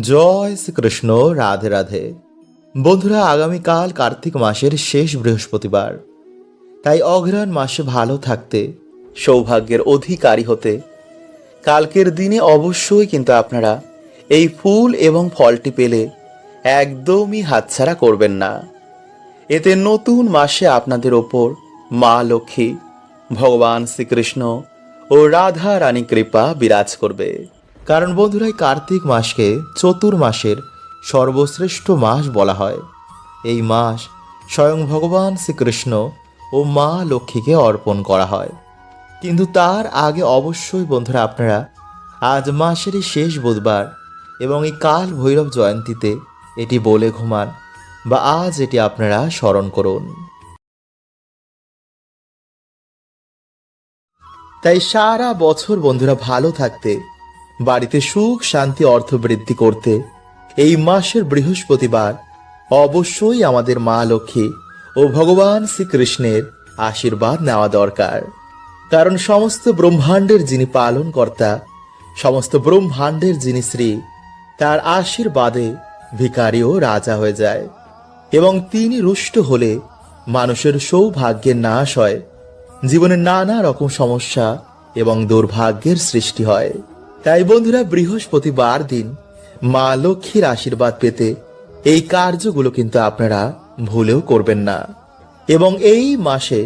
জয় শ্রীকৃষ্ণ, রাধে রাধে। বন্ধুরা, আগামীকাল কার্তিক মাসের শেষ বৃহস্পতিবার। তাই অঘ্রাণ মাসে ভালো থাকতে, সৌভাগ্যের অধিকারী হতে। কালকের দিনে অবশ্যই কিন্তু আপনারা এই ফুল এবং ফলটি পেলে একদমই হাতছাড়া করবেন না। এতে নতুন মাসে আপনাদের ওপর মা লক্ষ্মী, ভগবান শ্রীকৃষ্ণ ও রাধা রানী কৃপা বিরাজ করবে। কারণ বন্ধুরা কার্তিক মাসকে চতুর মাসের সর্বশ্রেষ্ঠ মাস বলা হয়। এই মাস স্বয়ং ভগবান শ্রীকৃষ্ণ ও মা লক্ষ্মীকে অর্পণ করা হয়। কিন্তু তার আগে অবশ্যই বন্ধুরা আপনারা আজ মাসের এই শেষ বুধবার এবং এই কাল ভৈরব জয়ন্তীতে এটি বলে ঘুমান বা আজ এটি আপনারা স্মরণ করুন। তাই সারা বছর বন্ধুরা ভালো থাকতে বাড়িতে সুখ, শান্তি, অর্থ বৃদ্ধি করতে। এই মাসের বৃহস্পতিবার অবশ্যই আমাদের মা লক্ষ্মী ও ভগবান শ্রীকৃষ্ণের আশীর্বাদ নেওয়া দরকার। কারণ সমস্ত ব্রহ্মাণ্ডের যিনি পালন কর্তা সমস্ত ব্রহ্মাণ্ডের যিনি শ্রী, তার আশীর্বাদে ভিকারিও রাজা হয়ে যায় এবং তিনি রুষ্ট হলে মানুষের সৌভাগ্যের নাশ হয়। জীবনে নানা রকম সমস্যা এবং দুর্ভাগ্যের সৃষ্টি হয়। তাই বন্ধুরা বৃহস্পতিবার দিন মা লক্ষ্মীর আশীর্বাদ পেতে এই কার্যগুলো কিন্তু আপনারা ভুলেও করবেন না। এবং এই মাসে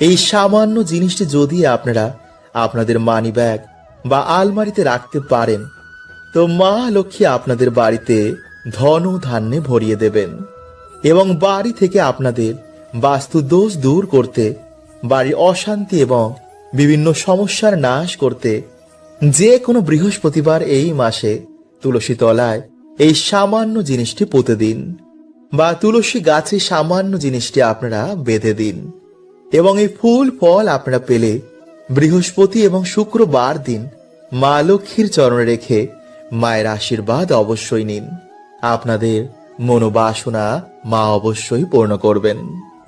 এই সামান্য জিনিসটি যদি আপনারা আপনাদের মানি ব্যাগ বা আলমারিতে রাখতে পারেন, তো মা লক্ষ্মী আপনাদের বাড়িতে ধন ধান্যে ভরিয়ে দেবেন এবং বাড়ি থেকে আপনাদের বাস্তু দোষ দূর করতে, বাড়ির অশান্তি এবং বিভিন্ন সমস্যার নাশ করতে যে কোনো বৃহস্পতিবার এই মাসে তুলসী তলায় এই সামান্য জিনিসটি পুঁতে দিন বা তুলসী গাছে সামান্য জিনিসটি আপনারা বেঁধে দিন এবং এই ফুল, ফল আপনারা পেলে বৃহস্পতি এবং শুক্রবার দিন মা লক্ষ্মীর চরণে রেখে মায়ের আশীর্বাদ অবশ্যই নিন। আপনাদের মনোবাসনা মা অবশ্যই পূর্ণ করবেন।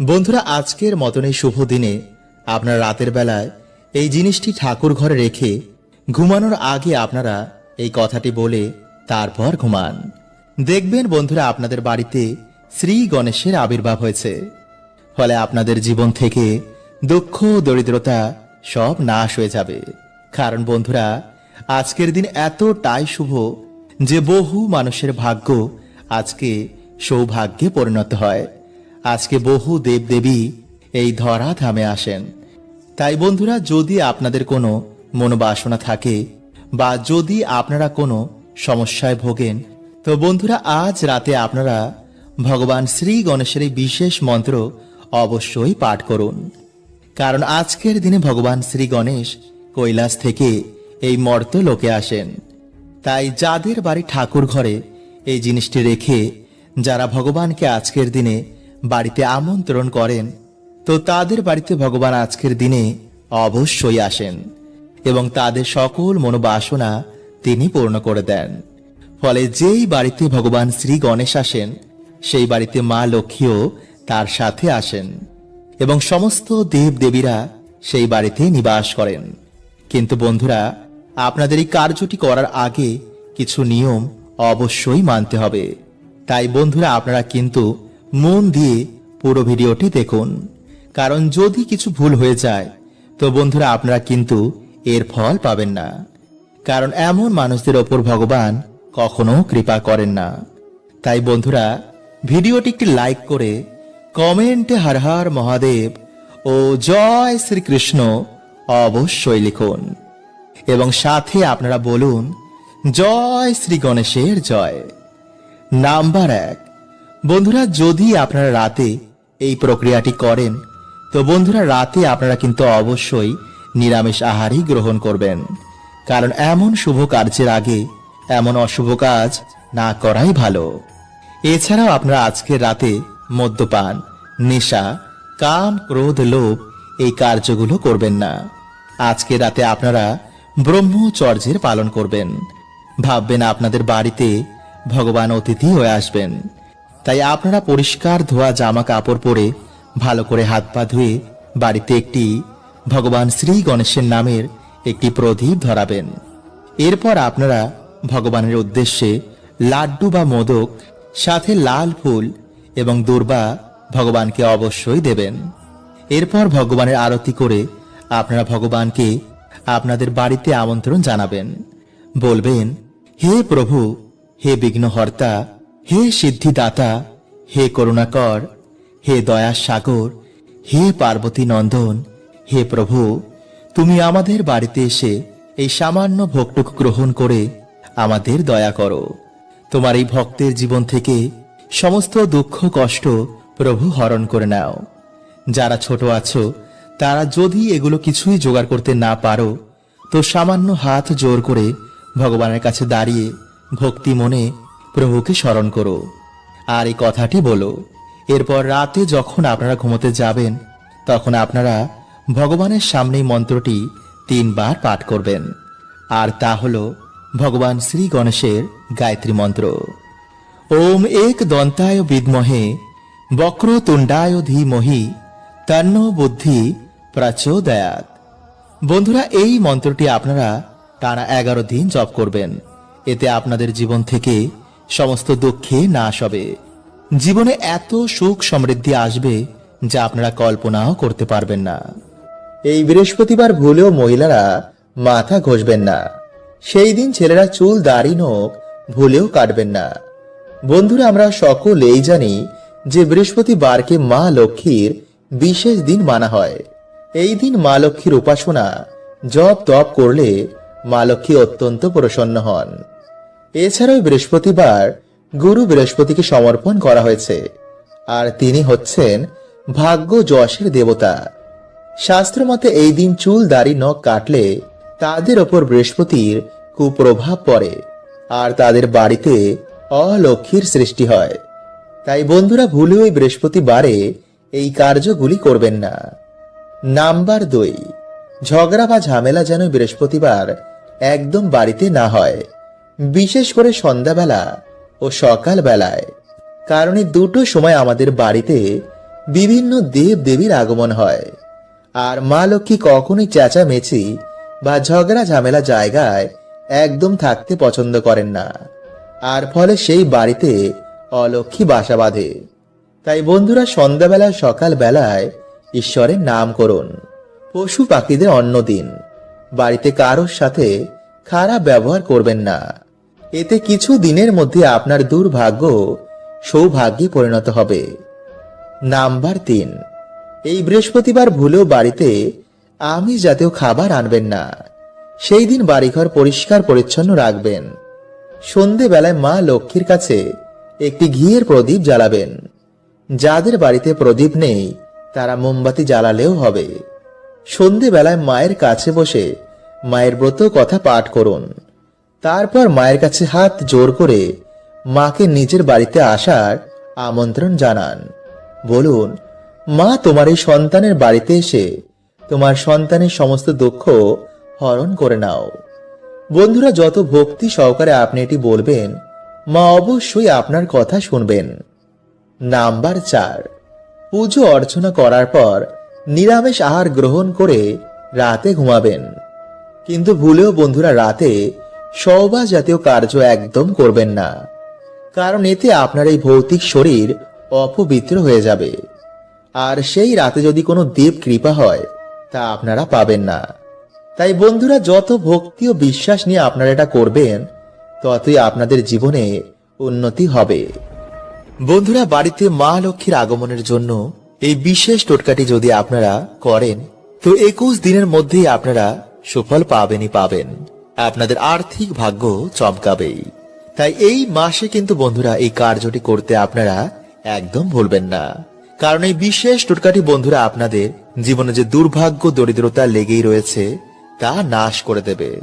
বন্ধুরা, আজকের মতন এই শুভ দিনে আপনার রাতের বেলায় এই জিনিসটি ঠাকুর ঘরে রেখে ঘুমানোর আগে আপনারা এই কথাটি বলে তারপর ঘুমান। দেখবেন বন্ধুরা, আপনাদের বাড়িতে শ্রী গণেশের আবির্ভাব হয়েছে। ফলে আপনাদের জীবন থেকে দুঃখ, দরিদ্রতা সব নাশ হয়ে যাবে। কারণ বন্ধুরা, আজকের দিন এতটাই শুভ যে বহু মানুষের ভাগ্য আজকে সৌভাগ্যে পরিণত হয়। আজকে বহু দেবদেবী এই ধরা ধামে আসেন। তাই বন্ধুরা, যদি আপনাদের কোনো মনোবাসনা থাকে, বা যদি আপনারা কোনো সমস্যায় ভোগেন, তো বন্ধুরা আজ রাতে আপনারা ভগবান শ্রী গণেশের এই বিশেষ মন্ত্র অবশ্যই পাঠ করুন। কারণ আজকের দিনে ভগবান শ্রী গণেশ কৈলাস থেকে এই মর্ত লোকে আসেন। তাই যাদের বাড়ি ঠাকুর ঘরে এই জিনিসটি রেখে যারা ভগবানকে আজকের দিনে বাড়িতে আমন্ত্রণ করেন, তো তাদের বাড়িতে ভগবান আজকের দিনে অবশ্যই আসেন। এবং তাদের সকল মনোবাসনা তিনি পূর্ণ করে দেন। ফলে যেই বাড়িতে ভগবান শ্রী গণেশ আসেন, সেই বাড়িতে মা লক্ষ্মীও তার সাথে আসেন এবং সমস্ত দেব দেবীরা সেই বাড়িতে নিবাস করেন। কিন্তু বন্ধুরা, আপনাদের এই কার্যটি করার আগে কিছু নিয়ম অবশ্যই মানতে হবে। তাই বন্ধুরা, আপনারা কিন্তু মন দিয়ে পুরো ভিডিওটি দেখুন। কারণ যদি কিছু ভুল হয়ে যায়, তো বন্ধুরা, আপনারা কিন্তু এর ফল পাবেন না। কারণ এমন মানুষদের ওপর ভগবান কখনো কৃপা করেন না। তাই বন্ধুরা, ভিডিওটি একটি লাইক করে কমেন্টে হর হর মহাদেব ও জয় শ্রীকৃষ্ণ অবশ্যই লিখুন। এবং সাথে আপনারা বলুন, জয় শ্রী গণেশের জয়। নাম্বার এক, বন্ধুরা, যদি আপনারা রাতে এই প্রক্রিয়াটি করেন, তো বন্ধুরা, রাতে আপনারা কিন্তু অবশ্যই নিরামিষ আহারই গ্রহণ করবেন। কারণ এমন শুভ কার্যের আগে এমন অশুভ কাজ না করাই ভালো। এছাড়াও আপনারা আজকের রাতে মদ্যপান, নেশা, কাম, ক্রোধ, লোভ এই কার্যগুলো করবেন না। আজকে রাতে আপনারা ব্রহ্মচর্যের পালন করবেন। ভাববেন আপনাদের বাড়িতে ভগবান অতিথি হয়ে আসবেন। তাই আপনারা পরিষ্কার ধোয়া জামা কাপড় পরে ভালো করে হাত পা ধুয়ে বাড়িতে একটি ভগবান শ্রী গণেশের নামের একটি প্রদীপ ধরাবেন। এরপর আপনারা ভগবানের উদ্দেশ্যে লাড্ডু বা মোদক, সাথে লাল ফুল এবং দুর্বা ভগবানকে অবশ্যই দেবেন। এরপর ভগবানের আরতি করে আপনারা ভগবানকে আপনাদের বাড়িতে আমন্ত্রণ জানাবেন। বলবেন, হে প্রভু, হে বিঘ্নহর্তা, হে সিদ্ধিদাতা, হে করুণাকর, হে দয়া সাগর হে পার্বতী নন্দন হে প্রভু, তুমি আমাদের বাড়িতে এসে এই সামান্য ভোগটুকু গ্রহণ করে আমাদের দয়া করো। তোমার এই ভক্তের জীবন থেকে সমস্ত দুঃখ, কষ্ট প্রভু হরণ করে নাও। যারা ছোট আছো, তারা যদি এগুলো কিছুই জোগাড় করতে না পারো, তো সামান্য হাত জোর করে ভগবানের কাছে দাঁড়িয়ে ভক্তি মনে প্রভুকে স্মরণ করো। আর এই কথাটি বলো, এরপর রাতে যখন আপনারা ঘুমোতে যাবেন, তখন আপনারা ভগবানের সামনে মন্ত্রটি তিনবার পাঠ করবেন। আর তা হল ভগবান শ্রী গণেশের গায়ত্রী মন্ত্র। ওম এক দন্তায় বিদ্মহে, বক্রতুণ্ডায় ধীমহি, তন্ন বুদ্ধি প্রচোদয়াত। বন্ধুরা, এই মন্ত্রটি আপনারা টানা এগারো দিন জপ করবেন। এতে আপনাদের জীবন থেকে সমস্ত দুঃখে নাশ হবে। জীবনে এত সুখ সমৃদ্ধি আসবে যা আপনারা কল্পনাও করতে পারবেন না। এই বৃহস্পতিবার ভুলেও মহিলারা মাথা ঘষবেন না। সেই দিন ছেলেরা চুল, দাড়ি, নোখ ভুলেও কাটবেন না। বন্ধুরা, আমরা সকলেই জানি যে বৃহস্পতিবারকে মা লক্ষ্মীর বিশেষ দিন মানা হয়। এই দিন মা লক্ষ্মীর উপাসনা জপ তপ করলে মা লক্ষ্মী অত্যন্ত প্রসন্ন হন। এছাড়াও বৃহস্পতিবার গুরু বৃহস্পতিকে সমর্পণ করা হয়েছে। আর তিনি হচ্ছেন ভাগ্য যশের দেবতা। শাস্ত্র মতে এই দিন চুল, দাড়ি, নখ কাটলে তাদের ওপর বৃহস্পতির কুপ্রভাব পড়ে আর তাদের বাড়িতে অলক্ষ্মীর সৃষ্টি হয়। তাই বন্ধুরা ভুলে ওই বৃহস্পতিবারে এই কার্যগুলি করবেন না। নাম্বার দুই, ঝগড়া বা ঝামেলা যেন বৃহস্পতিবার একদম বাড়িতে না হয়, বিশেষ করে সন্ধ্যাবেলা ও সকাল বেলায় কারণ এই দুটো সময় আমাদের বাড়িতে বিভিন্ন দেব দেবীর আগমন হয়। আর মা লক্ষ্মী কখনোই চেঁচামেচি বা ঝগড়া ঝামেলা জায়গায় একদম থাকতে পছন্দ করেন না। আর ফলে সেই বাড়িতে অলক্ষ্মী বাসা বাঁধে। তাই বন্ধুরা সন্ধ্যাবেলা সকাল বেলায় ঈশ্বরের নাম করুন। পশু পাখিদের অন্য দিন। বাড়িতে কারোর সাথে খারাপ ব্যবহার করবেন না। এতে কিছু দিনের মধ্যে আপনার দুর্ভাগ্য সৌভাগ্যে পরিণত হবে। নাম্বার তিন। এই বৃহস্পতিবার ভুলেও বাড়িতে আমি জাতীয় খাবার আনবেন না। সেই দিন বাড়িঘর পরিষ্কার পরিচ্ছন্ন রাখবেন। সন্ধেবেলায় মা লক্ষ্মীর কাছে একটি ঘিয়ের প্রদীপ জ্বালাবেন। যাদের বাড়িতে প্রদীপ নেই, তারা মোমবাতি জ্বালালেও হবে। সন্ধেবেলায় মায়ের কাছে বসে মায়ের ব্রত কথা পাঠ করুন। তারপর মায়ের কাছে হাত জোর করে মাকে নিজের বাড়িতে আসার আমন্ত্রণ জানান। বলুন মা তোমার এই সন্তানের বাড়িতে এসে তোমার সন্তানের সমস্ত দুঃখ হরণ করে নাও। বন্ধুরা, যত ভক্তি সহকারে আপনি এটি বলবেন, মা অবশ্যই আপনার কথা শুনবেন। নাম্বার চার, পুজো অর্চনা করার পর নিরামিষ আহার গ্রহণ করে রাতে ঘুমাবেন। কিন্তু ভুলেও বন্ধুরা, রাতে সৌবা জাতীয় কার্য একদম করবেন না। কারণ এতে আপনার এই ভৌতিক শরীর অপবিত্র হয়ে যাবে। আর সেই রাতে যদি কোনো দেব কৃপা হয়, তা আপনারা পাবেন না। তাই বন্ধুরা, যত ভক্তি ও বিশ্বাস নিয়ে আপনারা এটা করবেন, ততই আপনাদের জীবনে উন্নতি হবে। বন্ধুরা, বাড়িতে মা লক্ষ্মীর আগমনের জন্য এই বিশেষ টোটকাটি যদি আপনারা করেন, তো একুশ দিনের মধ্যেই আপনারা সুফল পাবেনই পাবেন। আপনাদের আর্থিক ভাগ্য চমকাবেই। তাই এই মাসে কিন্তু বন্ধুরা, এই কার্যটি করতে আপনারা একদম ভুলবেন না। কারণ এই বিশেষ টোটকাটি বন্ধুরা আপনাদের জীবনে যে দুর্ভাগ্য, দরিদ্রতা লেগেই রয়েছে, তা নাশ করে দেবে।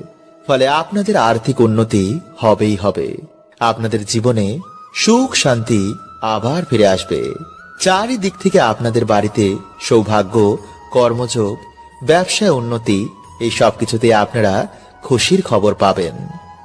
ফলে আপনাদের আর্থিক উন্নতি হবেই হবে। আপনাদের জীবনে সুখ, শান্তি আবার ফিরে আসবে। চারিদিক থেকে আপনাদের বাড়িতে সৌভাগ্য, কর্মযোগ ব্যবসায় উন্নতি, এই সব কিছুতে আপনারা খুশির খবর পাবেন।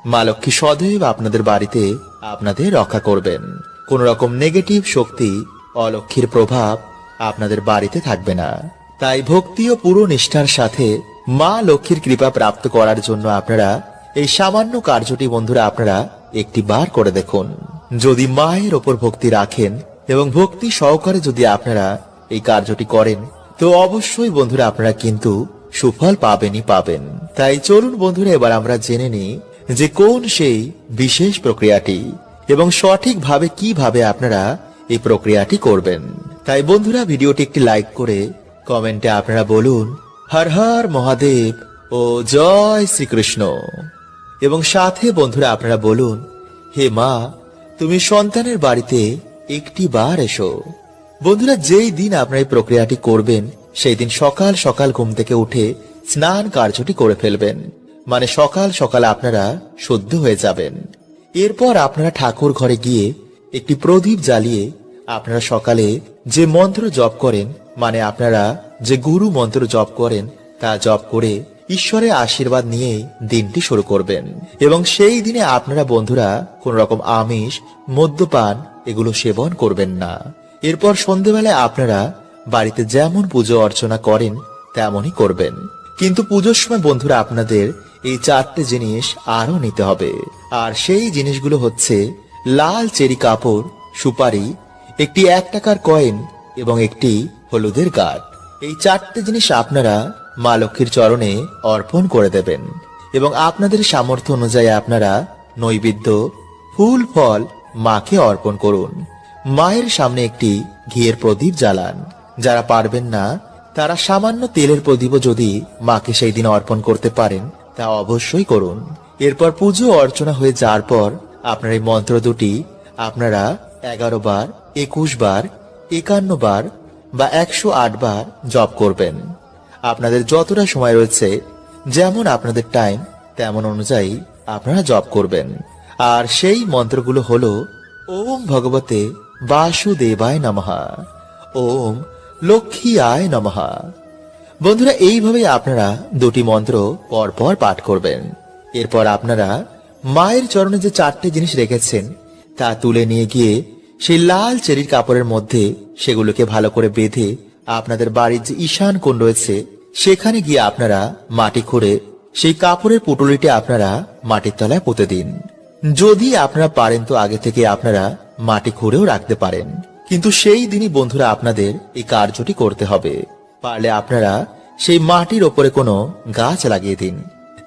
মা লক্ষ্মী সদৈব আপনাদের বাড়িতে আপনাদের রক্ষা করবেন। কোন রকম নেগেটিভ শক্তি অলক্ষীর প্রভাব আপনাদের বাড়িতে থাকবে না। তাই ভক্তি ও পুরো নিষ্ঠার সাথে মা লক্ষ্মীর কৃপা প্রাপ্ত করার জন্য আপনারা এই সামান্য কার্যটি বন্ধুরা আপনারা একটি বার করে দেখুন। যদি মায়ের ওপর ভক্তি রাখেন এবং ভক্তি সহকারে যদি আপনারা এই কার্যটি করেন, তো অবশ্যই বন্ধুরা আপনারা কিন্তু সুফল পাবেনই পাবেন। তাই চলুন বন্ধুরা, এবার আমরা জেনে নিই যে কোন সেই বিশেষ প্রক্রিয়াটি এবং সঠিকভাবে কীভাবে আপনারা এই প্রক্রিয়াটি করবেন। তাই বন্ধুরা, ভিডিওটি একটি লাইক করে কমেন্টে আপনারা বলুন, হর হর মহাদেব ও জয় শ্রীকৃষ্ণ। এবং সাথে বন্ধুরা, আপনারা বলুন, হে মা, তুমি সন্তানের বাড়িতে একটি বার এসো। বন্ধুরা, যেই দিন আপনারা এই প্রক্রিয়াটি করবেন, সেই দিন সকাল সকাল ঘুম থেকে উঠে স্নান কার্যটি করে ফেলবেন। মানে সকাল সকাল আপনারা শুদ্ধ হয়ে যাবেন। এরপর আপনারা ঠাকুর ঘরে গিয়ে একটি প্রদীপ জ্বালিয়ে আপনারা সকালে যে মন্ত্র জপ করেন মানে আপনারা যে গুরু মন্ত্র জপ করেন, তা জপ করে ঈশ্বরের আশীর্বাদ নিয়ে দিনটি শুরু করবেন। এবং সেই দিনে আপনারা বন্ধুরা কোন রকম আমিষ, মদ্যপান এগুলো সেবন করবেন না। এরপর সন্ধেবেলায় আপনারা বাড়িতে যেমন পুজো অর্চনা করেন, তেমনই করবেন। কিন্তু পুজোর সময় বন্ধুরা আপনাদের এই চারটে জিনিস আরও নিতে হবে। আর সেই জিনিসগুলো হচ্ছে লাল চেরি কাপড়, সুপারি, একটি এক টাকার কয়েন এবং একটি হলুদের গাঠ এই চারটে জিনিস আপনারা মা লক্ষ্মীর চরণে অর্পণ করে দেবেন এবং আপনাদের সামর্থ্য অনুযায়ী আপনারা নৈবেদ্য, ফুল, ফল মাকে অর্পণ করুন। মায়ের সামনে একটি ঘিয়ের প্রদীপ জ্বালান। যারা পারবেন না, তারা সামান্য তেলের প্রদীপও যদি মাকে সেই দিন অর্পণ করতে পারেন, তা অবশ্যই করুন। এরপর পুজো অর্চনা হয়ে যাওয়ার পর আপনার এই মন্ত্র দুটি আপনারা এগারো বার, একুশ বার, একান্ন বার বা একশো আট বার জপ করবেন। আপনাদের যতটা সময় রয়েছে, যেমন আপনাদের টাইম তেমন অনুযায়ী আপনারা জপ করবেন। আর সেই মন্ত্রগুলো হলো, ওম ভগবতে বাসুদেবায় নমহা ওম লক্ষ্মী আয় নমহা বন্ধুরা এইভাবে আপনারা দুটি মন্ত্র পরপর পাঠ করবেন। এরপর আপনারা মায়ের চরণে যে চারটে জিনিস রেখেছেন, তা তুলে নিয়ে গিয়ে সেই লাল চেরির কাপড়ের মধ্যে সেগুলোকে ভালো করে বেঁধে আপনাদের বাড়ির যে ঈশান কোণ রয়েছে, সেখানে গিয়ে আপনারা মাটি খুঁড়ে সেই কাপড়ের পুটুলিটি আপনারা মাটির তলায় পুঁতে দিন। যদি আপনারা পারেন তো আগে থেকে আপনারা মাটি খুঁড়েও রাখতে পারেন। কিন্তু সেই দিনই বন্ধুরা আপনাদের এই কার্যটি করতে হবে। পারলে আপনারা সেই মাটির ওপরে কোনো গাছ লাগিয়ে দিন।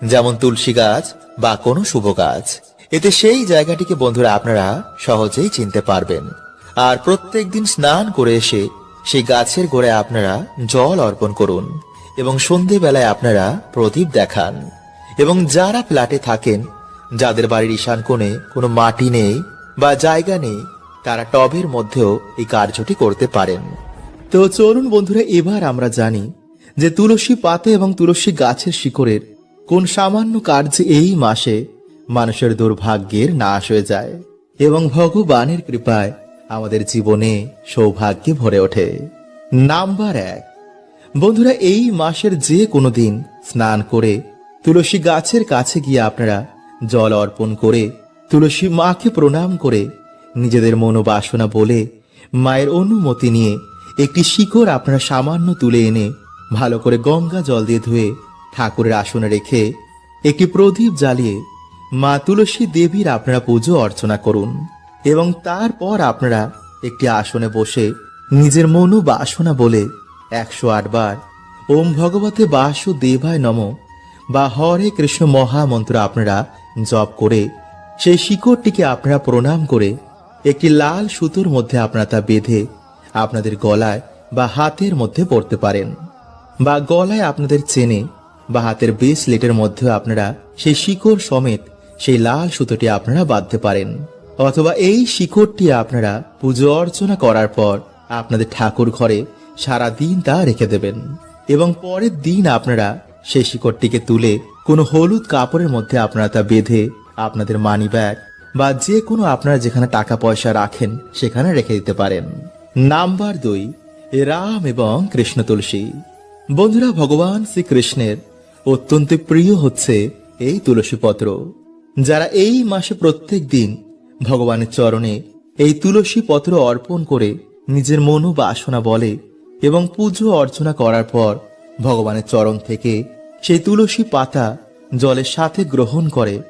যেমন তুলসী গাছ বা কোনো শুভ গাছ এতে সেই জায়গাটিকে বন্ধুরা আপনারা সহজেই চিনতে পারবেন। আর প্রত্যেক দিন স্নান করে এসে সেই গাছের গোড়ায় আপনারা জল অর্পণ করুন এবং সন্ধেবেলায় আপনারা প্রদীপ দেখান। এবং যারা ফ্ল্যাটে থাকেন, যাদের বাড়ির ঈশান কোণে কোনো মাটি নেই বা জায়গা নেই, তারা টবের মধ্যেও এই কার্যটি করতে পারেন। তো চলুন বন্ধুরা, এবার আমরা জানি যে তুলসী পাতে এবং তুলসী গাছের শিকড়ের কোন সামান্য কার্য এই মাসে মানুষের দুর্ভাগ্যের নাশ হয়ে যায় এবং ভগবানের কৃপায় আমাদের জীবনে সৌভাগ্যে ভরে ওঠে। নাম্বার এক, বন্ধুরা, এই মাসের যে কোনো দিন স্নান করে তুলসী গাছের কাছে গিয়ে আপনারা জল অর্পণ করে তুলসী মাকে প্রণাম করে নিজেদের মনোবাসনা বলে মায়ের অনুমতি নিয়ে একটি শিকড় আপনারা সামান্য তুলে এনে ভালো করে গঙ্গা জল দিয়ে ধুয়ে ঠাকুরের আসনে রেখে একটি প্রদীপ জ্বালিয়ে মা তুলসী দেবীর আপনারা পুজো অর্চনা করুন এবং তারপর আপনারা একটি আসনে বসে নিজের মনো বাসনা বলে একশো আটবার ওম ভগবতে বাসুদেবায় নম বা হরে কৃষ্ণ মহামন্ত্র আপনারা জপ করে সেই শিকড়টিকে আপনারা প্রণাম করে একটি লাল সুতোর মধ্যে আপনারা তা বেঁধে আপনাদের গলায় বা হাতের মধ্যে পড়তে পারেন বা গলায় আপনাদের চেনে বা হাতের ব্রেসলেটের মধ্যে আপনারা সেই শিকড় সমেত সেই লাল সুতোটি আপনারা বাঁধতে পারেন। অথবা এই শিকড়টি আপনারা পুজো অর্চনা করার পর আপনাদের ঠাকুর ঘরে সারা দিন তা রেখে দেবেন। এবং পরের দিন আপনারা সেই শিকড়টিকে তুলে কোনো হলুদ কাপড়ের মধ্যে আপনারা তা বেঁধে আপনাদের মানি ব্যাগ বা যে কোনো আপনারা যেখানে টাকা পয়সা রাখেন সেখানে রেখে দিতে পারেন। নাম্বার দুই, রাম এবং কৃষ্ণ তুলসী। বন্ধুরা, ভগবান শ্রীকৃষ্ণের অত্যন্ত প্রিয় হচ্ছে এই তুলসী পত্র যারা এই মাসে প্রত্যেক দিন ভগবানের চরণে এই তুলসী পত্র অর্পণ করে নিজের মনো বাসনা বলে এবং পুজো অর্চনা করার পর ভগবানের চরণ থেকে সেই তুলসী পাতা জলের সাথে গ্রহণ করে,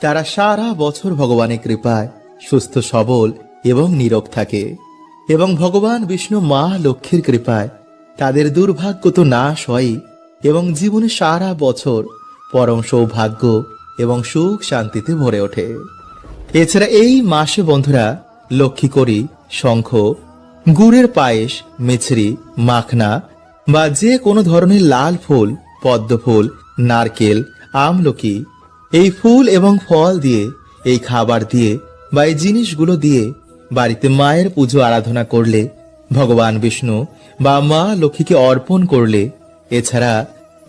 তারা সারা বছর ভগবানের কৃপায় সুস্থ, সবল এবং নীরব থাকে এবং ভগবান বিষ্ণু মা লক্ষ্মীর কৃপায় তাদের দুর্ভাগ্য তো নাশ হয় এবং জীবনে সারা বছর পরম সৌভাগ্য এবং সুখ শান্তিতে ভরে ওঠে। এছাড়া এই মাসে বন্ধুরা লক্ষ্মী করি শঙ্খ, গুড়ের পায়েস, মিছরি, মাখনা বা যে কোনো ধরনের লাল ফুল, পদ্ম ফুল, নারকেল, আমলকি এই ফুল এবং ফল দিয়ে, এই খাবার দিয়ে বা এই জিনিসগুলো দিয়ে বাড়িতে মায়ের পুজো আরাধনা করলে, ভগবান বিষ্ণু বা মা লক্ষ্মীকে অর্পণ করলে, এছাড়া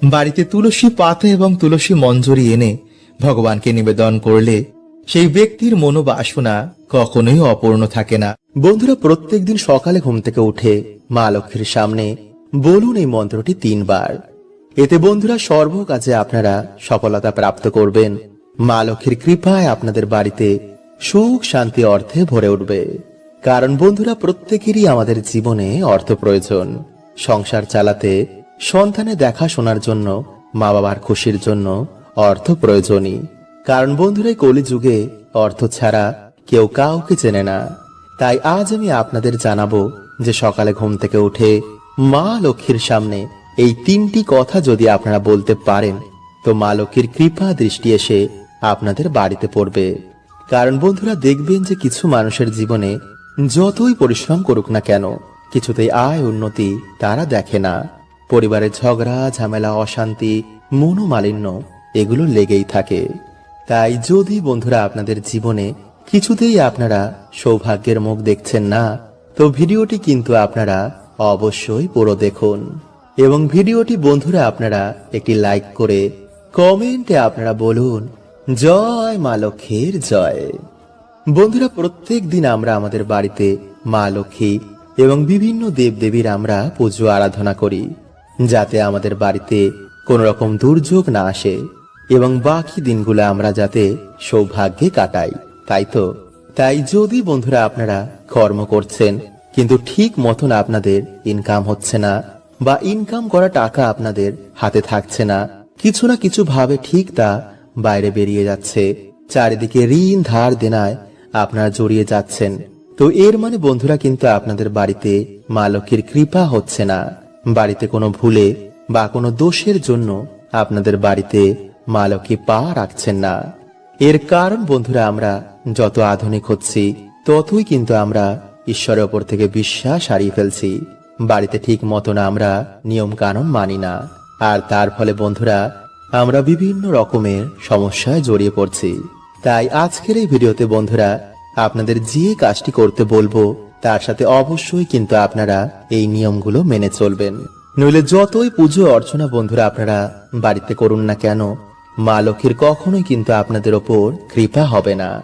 বাড়িতে তুলসী পাতা এবং তুলসী মঞ্জরি এনে ভগবানকে নিবেদন করলে সেই ব্যক্তির মনোবাসনা কখনোই অপূর্ণ থাকে না। বন্ধুরা, প্রত্যেকদিন সকালে ঘুম থেকে উঠে মা লক্ষ্মীর সামনে বলুন এই মন্ত্রটি তিনবার। এতে বন্ধুরা সর্ব কাজে আপনারা সফলতা প্রাপ্ত করবেন। মা লক্ষ্মীর কৃপায় আপনাদের বাড়িতে সুখ, শান্তি, অর্থে ভরে উঠবে। কারণ বন্ধুরা, প্রত্যেকেরই আমাদের জীবনে অর্থ প্রয়োজন সংসার চালাতে সন্তানে দেখাশোনার জন্য মা বাবার খুশির জন্য অর্থ প্রয়োজনই। কারণ বন্ধুরা কলিযুগে অর্থ ছাড়া কেউ কাউকে চেনে না। তাই আজ আমি আপনাদের জানাব যে সকালে ঘুম থেকে উঠে মা লক্ষ্মীর সামনে এই তিনটি কথা যদি আপনারা বলতে পারেন, তো মা লক্ষ্মীর কৃপা দৃষ্টি এসে আপনাদের বাড়িতে পড়বে। কারণ বন্ধুরা, দেখবেন যে কিছু মানুষের জীবনে যতই পরিশ্রম করুক না কেন, কিছুতেই আয় উন্নতি তারা দেখে না। পরিবারের ঝগড়া, ঝামেলা, অশান্তি, মনোমালিন্য এগুলো লেগেই থাকে। তাই যদি বন্ধুরা আপনাদের জীবনে কিছুতেই আপনারা সৌভাগ্যের মুখ দেখছেন না, তো ভিডিওটি কিন্তু আপনারা অবশ্যই পুরো দেখুন। এবং ভিডিওটি বন্ধুরা আপনারা একটি লাইক করে কমেন্টে আপনারা বলুন, জয় মা লক্ষ্মীর জয়। বন্ধুরা, প্রত্যেক দিন আমরা আমাদের বাড়িতে মা লক্ষ্মী এবং বিভিন্ন দেবদেবীর আমরা পুজো আরাধনা করি। যাতে আমাদের বাড়িতে কোনো রকম দুর্যোগ না আসে এবং বাকি দিনগুলো আমরা যাতে সৌভাগ্যে কাটাই, তাই তো? তাই যদি বন্ধুরা আপনারা কর্ম করছেন, কিন্তু ঠিক মতন আপনাদের ইনকাম হচ্ছে না বা ইনকাম করা টাকা আপনাদের হাতে থাকছে না, কিছু না কিছু ভাবে ঠিক তা বাইরে বেরিয়ে যাচ্ছে। চারিদিকে ঋণ ধার দেনায় আপনারা জড়িয়ে যাচ্ছেন। তো এর মানে বন্ধুরা কিন্তু আপনাদের বাড়িতে মা লক্ষ্মীর কৃপা হচ্ছে না। বাড়িতে কোনো ভুলে বা কোনো দোষের জন্য আপনাদের বাড়িতে মা লক্ষ্মী পা রাখছেন না। এর কারণ বন্ধুরা আমরা যত আধুনিক হচ্ছি, ততই কিন্তু আমরা ঈশ্বরের ওপর থেকে বিশ্বাস হারিয়ে ফেলছি। বাড়িতে ঠিক মতন আমরা নিয়ম কানুন মানি না। আর তার ফলে বন্ধুরা, আমরা বিভিন্ন রকমের সমস্যায় জড়িয়ে পড়ছি। তাই আজকের এই ভিডিওতে বন্ধুরা, আপনাদের যে কাজটি করতে বলব তার সাথে অবশ্যই কিন্তু আপনারা এই নিয়মগুলো মেনে চলবেন। নইলে যতই পুজো অর্চনা বন্ধুরা আপনারা বাড়িতে করুন না কেন, মা লক্ষ্মীর কখনোই কিন্তু আপনাদের ওপর কৃপা হবে না।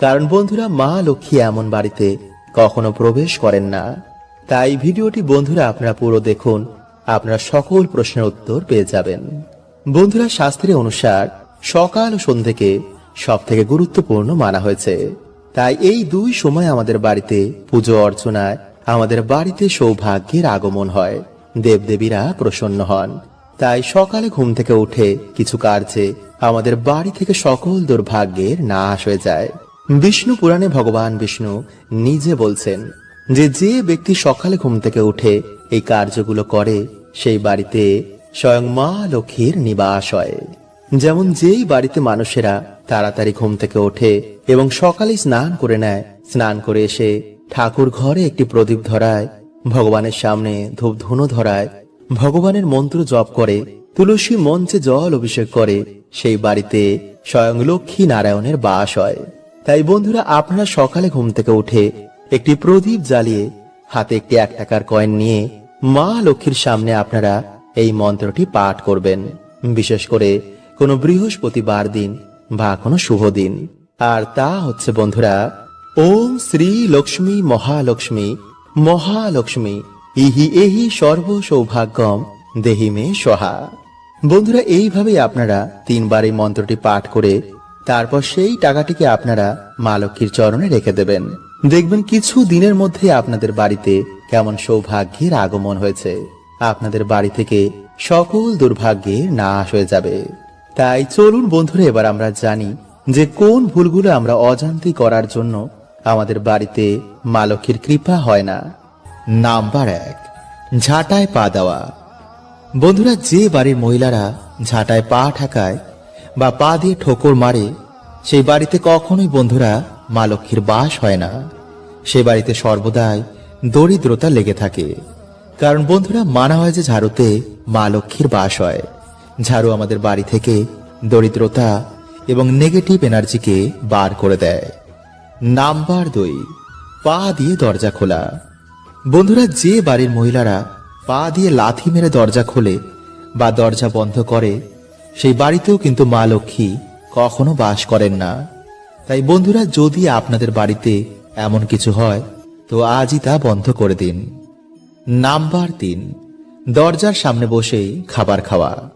কারণ বন্ধুরা, মা লক্ষ্মী এমন বাড়িতে কখনো প্রবেশ করেন না। তাই ভিডিওটি বন্ধুরা আপনারা পুরো দেখুন, আপনারা সকল প্রশ্নের উত্তর পেয়ে যাবেন। বন্ধুরা, শাস্ত্রের অনুসার সকাল ও সন্ধ্যেকে সব থেকে গুরুত্বপূর্ণ মানা হয়েছে। তাই এই দুই সময় আমাদের বাড়িতে পুজো অর্চনায় আমাদের বাড়িতে সৌভাগ্যের আগমন হয়। দেবদেবীরা প্রসন্ন হন। তাই সকালে ঘুম থেকে উঠে কিছু কার্যে আমাদের বাড়ি থেকে সকল দুর্ভাগ্যের নাশ হয়ে যায়। বিষ্ণু পুরাণে ভগবান বিষ্ণু নিজে বলছেন যে যে ব্যক্তি সকালে ঘুম থেকে উঠে এই কার্যগুলো করে, সেই বাড়িতে স্বয়ং মা লক্ষ্মীর নিবাস হয়। যেমন যেই বাড়িতে মানুষেরা তাড়াতাড়ি ঘুম থেকে ওঠে এবং সকালে স্নান করে নেয়, স্নান করে এসে ঠাকুর ঘরে একটি প্রদীপ ধরায়, ভগবানের সামনে ধূপ ধুনো ধরায়, ভগবানের মন্ত্র জপ করে, তুলসী মঞ্চে জল অভিষেক করে, সেই বাড়িতে স্বয়ং লক্ষ্মী নারায়ণের বাস হয়। তাই বন্ধুরা, আপনারা সকালে ঘুম থেকে উঠে একটি প্রদীপ জ্বালিয়ে হাতে একটি এক টাকার কয়েন নিয়ে মা লক্ষ্মীর সামনে আপনারা এই মন্ত্রটি পাঠ করবেন। বিশেষ করে কোনো বৃহস্পতিবার দিন বা কোনো শুভ দিন। আর তা হচ্ছে, বন্ধুরা, ওম শ্রী লক্ষ্মী মহালক্ষ্মী মহালক্ষ্মী, ইহি এহি সর্ব সৌভাগ্যম দেহি মে সহা বন্ধুরা এইভাবে আপনারা তিনবার এই মন্ত্রটি পাঠ করে তারপর সেই টাকাটিকে আপনারা মা লক্ষ্মীর চরণে রেখে দেবেন। দেখবেন কিছু দিনের মধ্যে আপনাদের বাড়িতে কেমন সৌভাগ্যের আগমন হয়েছে। আপনাদের বাড়ি থেকে সকল দুর্ভাগ্যের নাশ হয়ে যাবে। তাই চলুন বন্ধুরা, এবার আমরা জানি যে কোন ভুলগুলো আমরা অজান্তি করার জন্য আমাদের বাড়িতে মা লক্ষ্মীর কৃপা হয় না। নাম্বার এক, ঝাঁটায় পা দেওয়া। বন্ধুরা, যে বাড়ির মহিলারা ঝাঁটায় পা ঠাকায় বা পা দিয়ে ঠোকর মারে, সেই বাড়িতে কখনোই বন্ধুরা মা লক্ষ্মীর বাস হয় না। সে বাড়িতে সর্বদাই দরিদ্রতা লেগে থাকে। কারণ বন্ধুরা, মানা হয় যে ঝাড়ুতে মা লক্ষ্মীর বাস হয়। ঝাড়ু আমাদের বাড়ি থেকে দরিদ্রতা এবং নেগেটিভ এনার্জিকে বার করে দেয়। নাম্বার দুই, পা দিয়ে দরজা খোলা। বন্ধুরা, যে বাড়ির মহিলারা পা দিয়ে লাথি মেরে দরজা খোলে বা দরজা বন্ধ করে, সেই বাড়িতেও কিন্তু মা লক্ষ্মী কখনো বাস করেন না। তাই বন্ধুরা, যদি আপনাদের বাড়িতে এমন কিছু হয়, তো আজই তা বন্ধ করে দিন। নাম্বার তিন, দরজার সামনে বসেই খাবার খাওয়া।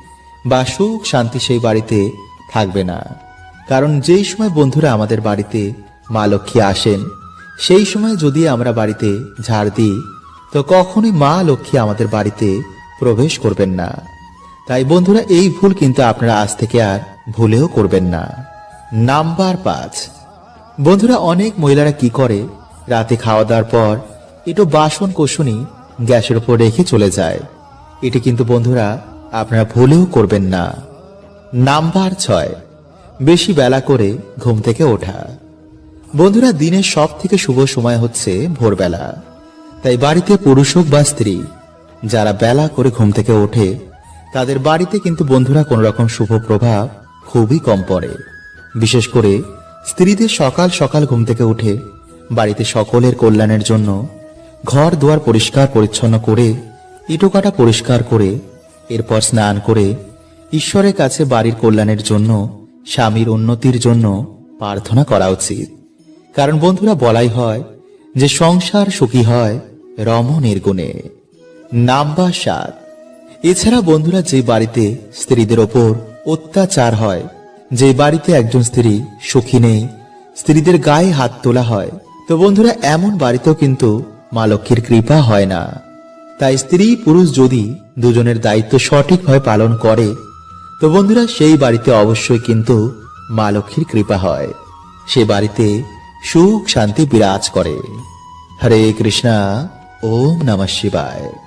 বা সুখ, শান্তি সেই বাড়িতে থাকবে না। কারণ যেই সময় বন্ধুরা আমাদের বাড়িতে মা লক্ষ্মী আসেন, সেই সময় যদি আমরা বাড়িতে ঝাড় দিই, তো কখনোই মা লক্ষ্মী আমাদের বাড়িতে প্রবেশ করবেন না। তাই বন্ধুরা, এই ভুল কিন্তু আপনারা আজ থেকে আর ভুলেও করবেন না। নাম্বার পাঁচ। বন্ধুরা, অনেক মহিলারা কি করে? রাতে খাওয়া দাওয়ার পর একটু বাসন কোষণই গ্যাসের উপর রেখে চলে যায়। এটি কিন্তু বন্ধুরা আপনারা ভুলেও করবেন না। নাম্বার ছয়। বেশি বেলা করে ঘুম থেকে ওঠা। বন্ধুরা, দিনের সব থেকে শুভ সময় হচ্ছে ভোরবেলা। তাই বাড়িতে পুরুষ হোক বা স্ত্রী, যারা বেলা করে ঘুম থেকে ওঠে, তাদের বাড়িতে কিন্তু বন্ধুরা কোনো রকম শুভ প্রভাব খুবই কম পড়ে। বিশেষ করে স্ত্রীদের সকাল সকাল ঘুম থেকে উঠে বাড়িতে সকলের কল্যাণের জন্য ঘর দুয়ার পরিষ্কার পরিচ্ছন্ন করে, ইটোকাটা পরিষ্কার করে এরপর স্নান করে ঈশ্বরের কাছে বাড়ির কল্যাণের জন্য, স্বামীর উন্নতির জন্য প্রার্থনা করা উচিত। কারণ বন্ধুরা, বলাই হয় যে সংসার সুখী হয় রমণের গুণে। নাম্বার সাত। এছাড়া বন্ধুরা, যে বাড়িতে স্ত্রীদের ওপর অত্যাচার হয়, যে বাড়িতে একজন স্ত্রী সুখী নেই, স্ত্রীদের গায়ে হাত তোলা হয়, তো বন্ধুরা, এমন বাড়িতেও কিন্তু মা লক্ষ্মীর কৃপা হয় না। তাই স্ত্রী পুরুষ যদি দুজনের দায়িত্ব সঠিকভাবে পালন করে, তো বন্ধুরা সেই বাড়িতে অবশ্যই কিন্তু মা লক্ষ্মীর কৃপা হয়। সে বাড়িতে সুখ শান্তি বিরাজ করে। হরে কৃষ্ণা, ওম নমঃ শিবায়।